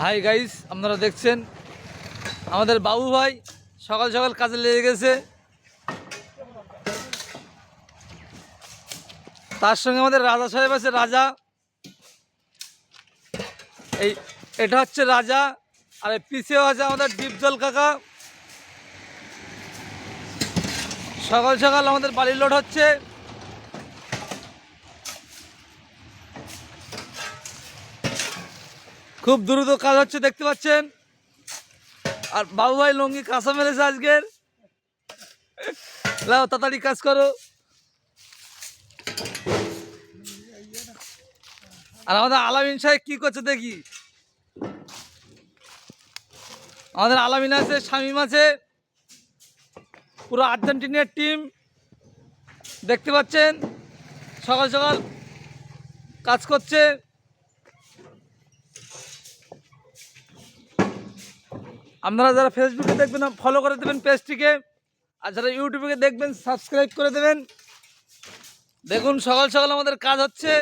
Hi guys আপনারা দেখছেন আমাদের বাবু ভাই সকাল সকাল কাজে লেগে গেছে। তার সঙ্গে আমাদের রাজা সাহেব আছে, রাজা। এই, এটা হচ্ছে রাজা, আর এই পিছিয়েও আছে আমাদের ডিপজল কাকা। সকাল সকাল আমাদের বাড়ির লোড হচ্ছে। খুব দ্রুত কাজ হচ্ছে, দেখতে পাচ্ছেন? আর বাবু ভাই লঙ্গি কাঁচা মেরেছে আজকের। লাও, তাড়াতাড়ি কাজ করো। আর আমাদের আলামিন সাহেব কি করছে দেখি? আমাদের আলামিন আছে, শামিম আছে। পুরো আর্জেন্টিনার টিম দেখতে পাচ্ছেন? সকাল সকাল কাজ করছে। আপনারা যারা ফেসবুকে দেখবেন ফলো করে দেবেন পেজটিকে আর যারা ইউটিউবে দেখবেন সাবস্ক্রাইব করে দেবেন। দেখুন, সকাল সকাল আমাদের কাজ হচ্ছে।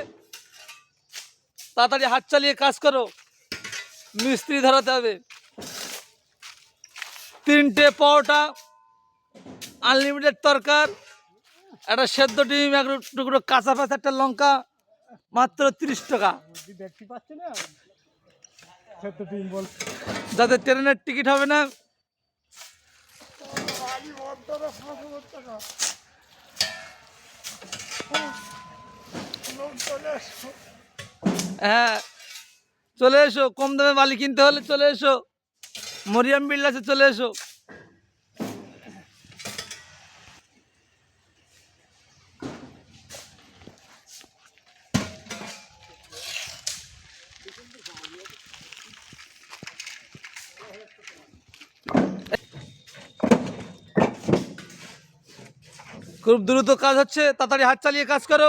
তাড়াতাড়ি হাত চালিয়ে কাজ করো। মিস্ত্রি ধরাতে হবে। তিনটে পাওটা আনলিমিটেড তরকার, একটা সেদ্ধ ডিম, এক টুকরো কাঁচা পাঁচ, একটা লঙ্কা, মাত্র তিরিশ টাকা। যাদের ট্রেনের টিকিট হবে না হ্যাঁ চলে এসো, কম দামে বালি কিনতে হলে চলে এসো। মরিয়াম বিল্লাসে চলে এসো। খুব দ্রুত কাজ হচ্ছে তাড়াতাড়ি হাত চালিয়ে কাজ করো।